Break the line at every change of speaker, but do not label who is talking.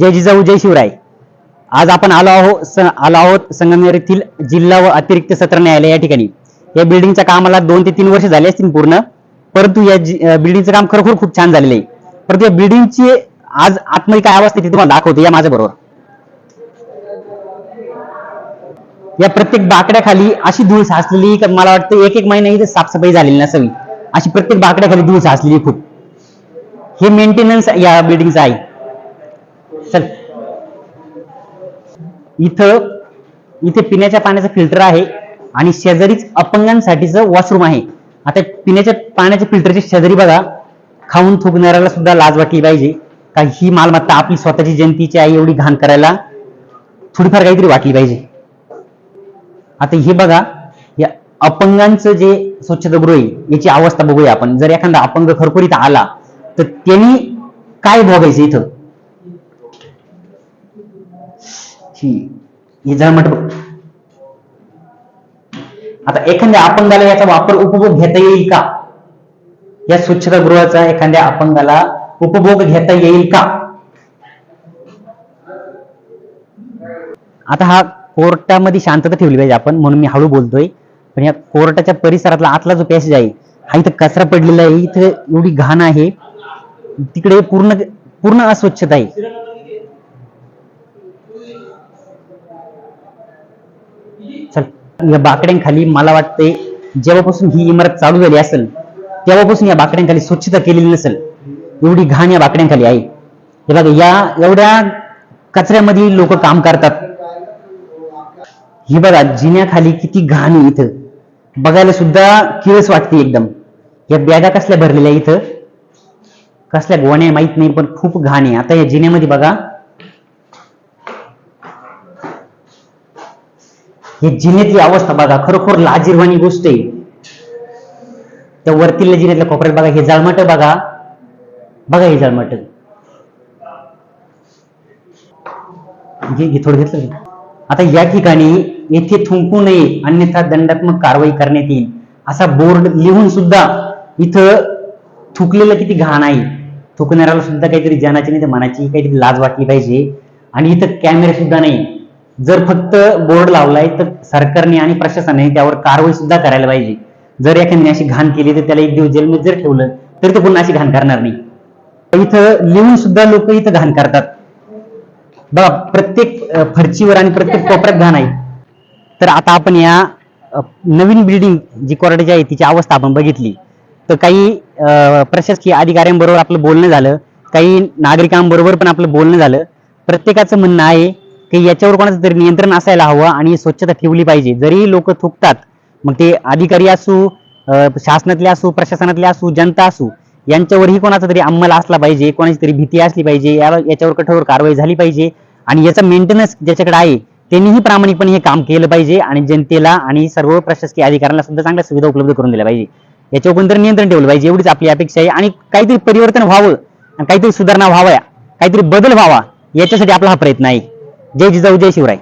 जय जिजाऊ जय शिवराय. आज आपण आलो आहोत आलो आहोत संगमनेर येथील जिल्हा व अतिरिक्त सत्र न्यायालय या ठिकाणी. या बिल्डिंगच्या कामाला दोन ते तीन वर्ष झाले असतील पूर्ण. परंतु या बिल्डिंगचं काम खरोखर खूप छान झालेलं आहे. परंतु या बिल्डिंगची आज आतमध्ये काय अवस्था आहे ती तुम्हाला दाखवतो या माझ्या बरोबर. या प्रत्येक बाकड्याखाली अशी धूळ साचलेली का मला वाटतं एक एक महिना इथे साफसफाई झालेली नसावी. अशी प्रत्येक बाकड्याखाली धूळ साचलेली खूप. हे मेंटेनन्स या बिल्डिंगचं आहे. चल. इथं इथे पिण्याच्या पाण्याचं फिल्टर आहे आणि शेजारीच अपंगांसाठीचं वॉशरूम आहे. आता पिण्याच्या पाण्याच्या फिल्टरच्या शेजारी बघा खाऊन थुकणाऱ्याला सुद्धा लाज वाटली पाहिजे. का ही मालमत्ता आपली स्वतःची जयंतीची आहे एवढी घाण करायला थोडीफार काहीतरी वाटली पाहिजे. आता हे बघा या अपंगांचं जे स्वच्छतागृह आहे याची अवस्था बघूया आपण. जर एखादा अपंग खरखोरीत इथं आला तर त्यांनी काय भोगायचं इथं? ही ही जळमट आता एखाद्या अपंगाला याचा वापर उपभोग घेता येईल का? या स्वच्छता गृहाचा एखाद्या अपंगाला उपभोग घेता येईल का? आता हा कोर्टामध्ये शांतता ठेवली पाहिजे आपण म्हणून मी हळू बोलतोय. पण या कोर्टाच्या परिसरातला आतला जो पॅसेज आहे हा इथं कचरा पडलेला आहे इथं एवढी घाण आहे. तिकडे पूर्ण पूर्ण अस्वच्छता आहे. या बाकड्यांखाली मला वाटते जेव्हापासून ही इमारत चालू झाली असेल तेव्हापासून या बाकड्यांखाली स्वच्छता केलेली नसेल. एवढी घाण या बाकड्यांखाली आहे. हे बघा या एवढ्या कचऱ्यामध्ये लोक काम करतात. ही बघा जिन्याखाली किती घाण आहे इथं. बघायला सुद्धा किळस वाटते एकदम. या बॅगा कसल्या भरलेल्या इथं? कसल्या गोण्या माहीत नाही पण खूप घाण आहे. आता या जिन्यामध्ये बघा हे जिनेतली अवस्था बघा खरोखर लाजीरवाणी गोष्ट आहे. त्या वरतील जिनेतल्या कोपऱ्यात बघा हे जळमट बघा. बघा हे जळमट. घे म्हणजे थोडं घेतलं आता या ठिकाणी येथे थुंकू नये अन्यथा दंडात्मक कारवाई करण्यात येईल. असा बोर्ड लिहून सुद्धा इथं थुकलेलं किती घाण आहे. थुकणाऱ्याला सुद्धा काहीतरी जनाची नाही तर मनाची काहीतरी लाज वाटली पाहिजे. आणि इथं कॅमेरे सुद्धा नाही. जर फक्त बोर्ड लावलाय तर सरकारने आणि प्रशासनाने त्यावर कारवाई सुद्धा करायला पाहिजे. जर एखाद्याने अशी घाण केली तर त्याला एक दिवस जेलमध्ये जर ठेवलं तर ते पुन्हा अशी घाण करणार नाही. इथं लिहून सुद्धा लोक इथं घाण करतात. बघा प्रत्येक फरचीवर आणि प्रत्येक कोपऱ्यात घाण आहे. तर आता आपण या नवीन बिल्डिंग जी कोरड्याची आहे तिची अवस्था आपण बघितली. तर काही प्रशासकीय अधिकाऱ्यांबरोबर आपलं बोलणं झालं. काही नागरिकांबरोबर पण आपलं बोलणं झालं. प्रत्येकाचं म्हणणं आहे की याच्यावर कोणाचं तरी नियंत्रण असायला हवं आणि स्वच्छता ठेवली पाहिजे. जरी लोक थुकतात मग ते अधिकारी असू शासनातले असू प्रशासनातले असू जनता असू यांच्यावरही कोणाचा तरी अंमल असला पाहिजे कोणाची तरी भीती असली पाहिजे याच्यावर कठोर कारवाई झाली पाहिजे आणि याचा मेंटेनन्स ज्याच्याकडे आहे त्यांनीही प्रामाणिकपणे हे काम केलं पाहिजे आणि जनतेला आणि सर्व प्रशासकीय अधिकाऱ्यांना सुद्धा चांगल्या सुविधा उपलब्ध करून दिल्या पाहिजे. याच्यावर कोणतरी नियंत्रण ठेवलं पाहिजे एवढीच आपली अपेक्षा आहे आणि काहीतरी परिवर्तन व्हावं आणि काहीतरी सुधारणा व्हाव्या काहीतरी बदल व्हावा याच्यासाठी आपला हा प्रयत्न आहे. जय जिजाऊ जय शिवराय